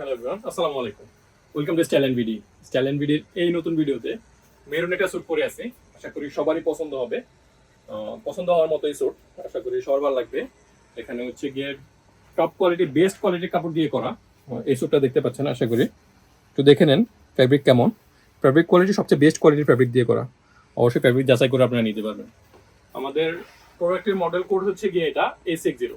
Hello everyone আসসালামু আলাইকুম welcome to style and ভিডি স্টাইল এন্ড ভিডির এই নতুন ভিডিওতে মেরুন একটা স্যুট পরে আছি। আশা করি সবারই পছন্দ হবে। পছন্দ হওয়ার মতোই স্যুট আশা করি সবার লাগবে। এখানে হচ্ছে গিয়ে টপ কোয়ালিটি বেস্ট কোয়ালিটির কাপড় দিয়ে করা। এই স্যুটটা দেখতে পাচ্ছেন, আশা করি। একটু দেখে নেন ফ্যাব্রিক কেমন? ফ্যাব্রিক কোয়ালিটি সবচেয়ে বেস্ট কোয়ালিটির ফ্যাব্রিক দিয়ে করা। অবশ্যই ফ্যাব্রিক যাচাই করে আপনারা নিতে পারবেন। আমাদের প্রোডাক্টের মডেল কোড হচ্ছে গিয়ে এটা এ সিক্স জিরো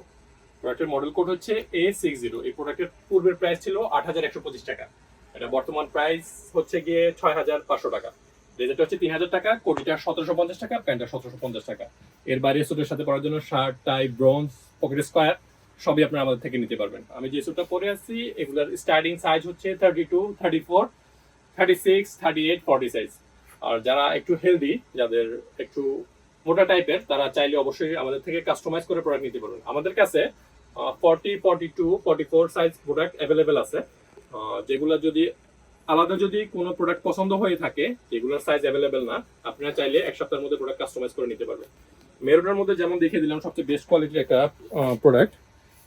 প্রোডাক্টের মডেল কোড হচ্ছে এ সিক্স জিরো এই প্রোডাক্টের পূর্বের প্রাইস ছিল আট হাজার একশো পঁচিশ টাকা। এটা বর্তমান প্রাইস হচ্ছে গিয়ে ছয় হাজার পাঁচশো টাকা। রেজাল্ট হচ্ছে তিন হাজার টাকা, কোটিটা সতেরোশো পঞ্চাশ টাকা, প্যান্টটা সতেরোশো পঞ্চাশ টাকা। এর বাইরে স্যুটের সাথে পরার জন্য shirt tie bronze pocket square সবই আপনারা আমাদের থেকে নিতে পারবেন। আমি যে স্যুটটা পরে আছি এগুলার স্টার্টিং সাইজ হচ্ছে thirty two thirty four thirty six thirty eight forty size আর যারা একটু হেলদি যাদের একটু মোটা টাইপের তারা চাইলে অবশ্যই আমাদের থেকে কাস্টমাইজ করে প্রোডাক্ট নিতে পারবেন। আমাদের কাছে forty forty two forty four size product available আছে যেগুলো যদি আলাদা যদি কোনো প্রোডাক্ট পছন্দ হয়ে থাকে, যেগুলোর সাইজ অ্যাভেলেবেল না, আপনারা চাইলে এক সপ্তাহের মধ্যে প্রোডাক্ট কাস্টমাইজ করে নিতে পারবেন। মেরুনের মধ্যে যেমন দেখিয়ে দিলাম, সবচেয়ে বেস্ট কোয়ালিটির একটা প্রোডাক্ট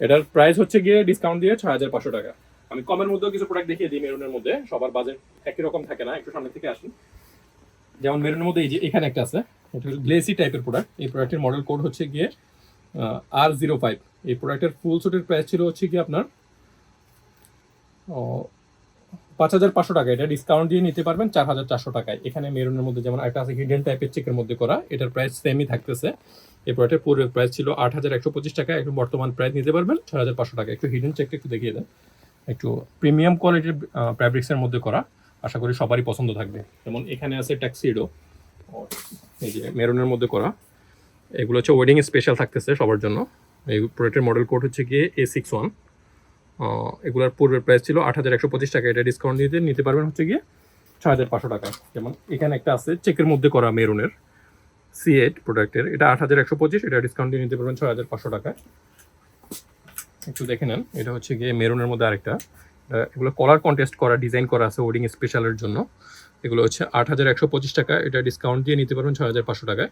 এটার প্রাইস হচ্ছে গিয়ে ডিসকাউন্ট দিয়ে ছয় হাজার পাঁচশো টাকা। আমি কমের মধ্যেও কিছু প্রোডাক্ট দেখিয়ে দিই মেরুনের মধ্যে, সবার বাজেট একই রকম থাকে না, একটু সামনে থেকে আসুন যেমন মেরুনের মধ্যে এই যে এখানে একটা আছে, এটা গ্লেসি টাইপের প্রোডাক্ট এই প্রোডাক্টের মডেল কোড হচ্ছে গিয়ে আর জিরো ফাইভ এই প্রোডাক্টের ফুল সুটের প্রাইস ছিল হচ্ছে কি আপনার পাঁচ হাজার পাঁচশো টাকা। এটা ডিসকাউন্ট দিয়ে নিতে পারবেন চার হাজার চারশো টাকায়। এখানে মেরুনের মধ্যে যেমন একটা আছে হিডেন টাইপের চেকের মধ্যে করা, এটার প্রাইস সেমই থাকতেছে। এই প্রোডাক্টের পূর্বের প্রাইস ছিল আট হাজার একশো পঁচিশ টাকা। একটু বর্তমান প্রাইস নিতে পারবেন ছয় হাজার পাঁচশো টাকা। একটু হিডেন চেকটা একটু দেখিয়ে দেন। একটু প্রিমিয়াম কোয়ালিটির ফ্যাব্রিক্সের মধ্যে করা। আশা করি সবারই পছন্দ থাকবে। যেমন এখানে আছে ট্যাক্সিডো এই যে মেরুনের মধ্যে করা। এগুলো হচ্ছে ওয়েডিং স্পেশাল থাকতেছে সবার জন্য। এই প্রোডাক্টের মডেল কোড হচ্ছে গিয়ে এ সিক্স ওয়ান এগুলোর পূর্বের প্রাইস ছিল আট হাজার একশো পঁচিশ টাকা। এটা ডিসকাউন্ট দিতে নিতে পারবেন হচ্ছে গিয়ে ছয় হাজার পাঁচশো টাকা। যেমন এখানে একটা আছে চেকের মধ্যে করা মেরুনের সি এইট প্রোডাক্টের এটা আট হাজার একশো পঁচিশ, এটা ডিসকাউন্ট দিয়ে নিতে পারবেন ছয় হাজার পাঁচশো টাকায় একটু দেখে নেন, এটা হচ্ছে গিয়ে মেরুনের মধ্যে আরেকটা। এগুলো কলার কন্টেস্ট করা ডিজাইন করা আছে ওয়েডিং স্পেশালের জন্য। এগুলো হচ্ছে আট হাজার একশো পঁচিশ টাকা। এটা ডিসকাউন্ট দিয়ে নিতে পারবেন ছয় হাজার পাঁচশো টাকায়।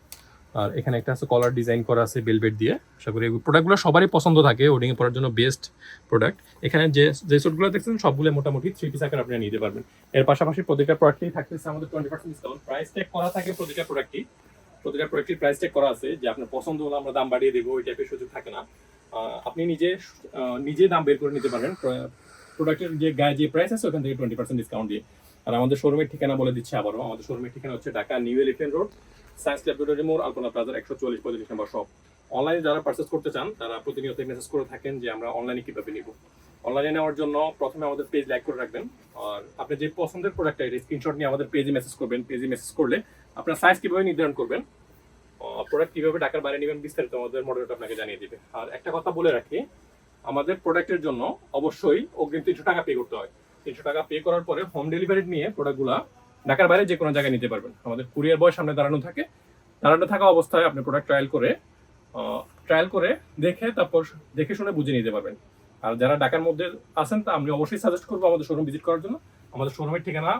আর এখানে একটা আছে কলার ডিজাইন করা আছে বেলভেট দিয়ে। আশা করি প্রোডাক্টগুলো সবারই পছন্দ থাকে ওয়েডিং এ পরার জন্য বেস্ট প্রোডাক্ট এখানে যে যে স্যুটগুলো দেখছেন, সবগুলো মোটামুটি থ্রি পিস আকার আপনি নিতে পারবেন। এর পাশাপাশি প্রতিটা প্রোডাক্টেই থাকতেছে আমাদের twenty percent discount price tag করা থাকে প্রতিটা প্রোডাক্টই প্রতিটা প্রোডাক্টের প্রাইস ট্যাগ করা আছে, যে আপনার পছন্দ হলে আমরা দাম বাড়িয়ে দেবো, ওই টাইপের সুযোগ থাকে না। আপনি নিজে নিজে দাম বের করে নিতে পারবেন প্রোডাক্টের যে গায়ে যে প্রাইস আছে, ওখান থেকে টোয়েন্টি পার্সেন্ট ডিসকাউন্ট দিয়ে। আর আমাদের শোরুমের ঠিকানা বলে দিচ্ছি আবারও। আমাদের শোরুমের ঠিকানা হচ্ছে Dhaka New Elephant Road, Science Laboratory মোড়, আলপনা প্লাজার একশো চল্লিশ পঁয়ত্রিশ নম্বর শপ অনলাইনে যারা পার্চেস করতে চান, তারা প্রতিনিয়ত মেসেজ করে থাকেন যে আমরা অনলাইনে কীভাবে নিব। অনলাইনে নেওয়ার জন্য প্রথমে আমাদের পেজ লাইক করে রাখবেন। আর আপনি যে পছন্দের প্রোডাক্টটা এটা স্ক্রিনশট নিয়ে আমাদের পেজে মেসেজ করবেন পেজে মেসেজ করলে আপনার সাইজ কীভাবে নির্ধারণ করবেন প্রোডাক্ট কীভাবে টাকার বাইরে নেবেন, বিস্তারিত আমাদের মডেলটা আপনাকে জানিয়ে দিবে। আর একটা কথা বলে রাখি আমাদের প্রোডাক্টের জন্য অবশ্যই অগ্রিম তিনশো টাকা পে করতে হয়। তিনশো টাকা পে করার পরে হোম ডেলিভারি নিয়ে প্রোডাক্টগুলো ঢাকার বাইরে যে কোনো জায়গায় নিতে পারবেন। আমাদের কুরিয়ার বয় সামনে দাঁড়ানো থাকে। দাঁড়ানো থাকা অবস্থায় আপনি প্রোডাক্ট ট্রায়াল করে ট্রায়াল করে দেখে তারপর দেখে শুনে বুঝে নিতে পারবেন। আর যারা ঢাকার মধ্যে আছেন, তা আমি অবশ্যই সাজেস্ট করব আমাদের শোরুম ভিজিট করার জন্য। আমাদের শোরুমের ঠিকানা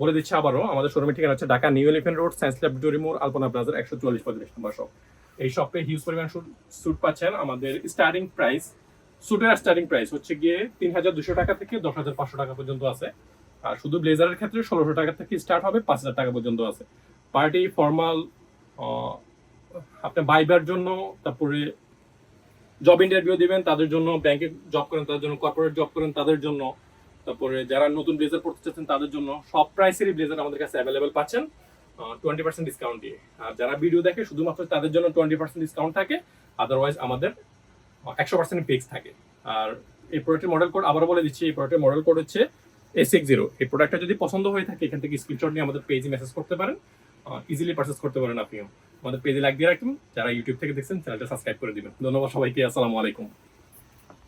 বলে দিচ্ছি আবারও। আমাদের শোরুমের ঠিকানা হচ্ছে Dhaka New Elephant Road, Science Laboratory মোড়, আলপনা প্লাজার একশো চল্লিশ পঁয়ত্রিশ নম্বর শপ। এই শপে হিউজ পরিমাণ স্যুট পাচ্ছেন আমাদের স্টার্টিং প্রাইস স্যুটের স্টার্টিং প্রাইস হচ্ছে গিয়ে তিন হাজার দুশো টাকা থেকে দশ হাজার পাঁচশো টাকা পর্যন্ত আছে। আর শুধু ব্লেজারের ক্ষেত্রে ষোলোশো টাকা থেকে স্টার্ট হবে পাঁচ হাজার টাকা পর্যন্ত আছে। পার্টি ফর্মাল আপনি বাইবার জন্য, তারপরে জব ইন্টারভিউ দিবেন, তাদের জন্য ব্যাংকে জব করেন, তাদের জন্য কর্পোরেট জব করেন, তাদের জন্য, তারপরে যারা নতুন ব্লেজার পড়তে চাচ্ছেন, তাদের জন্য সব প্রাইসেরই ব্লেজার আমাদের কাছে অ্যাভেলেবেল পাচ্ছেন। টোয়েন্টি পার্সেন্ট ডিসকাউন্ট দিয়ে। আর যারা ভিডিও দেখে, শুধুমাত্র তাদের জন্য টোয়েন্টি পার্সেন্ট ডিসকাউন্ট থাকে আদারওয়াইজ আমাদের একশো পার্সেন্ট ফিক্স থাকে। আর এই প্রোডাক্টের মডেল কোড আবার বলে দিচ্ছি, এই প্রোডাক্টের মডেল কোড হচ্ছে এ সিক্স জিরো এই প্রোডাক্টটা যদি পছন্দ হয়ে থাকে, এখান থেকে স্ক্রিনশট নিয়ে আমাদের পেজে মেসেজ করতে পারেন। ইজিলি পারচেস করতে পারেন আপনিও। আমাদের পেজে লাইক দিয়ে রাখুন যারা ইউটিউব থেকে দেখছেন চ্যানেলটা সাবস্ক্রাইব করে দিবেন। ধন্যবাদ সবাইকে। আসসালামু আলাইকুম।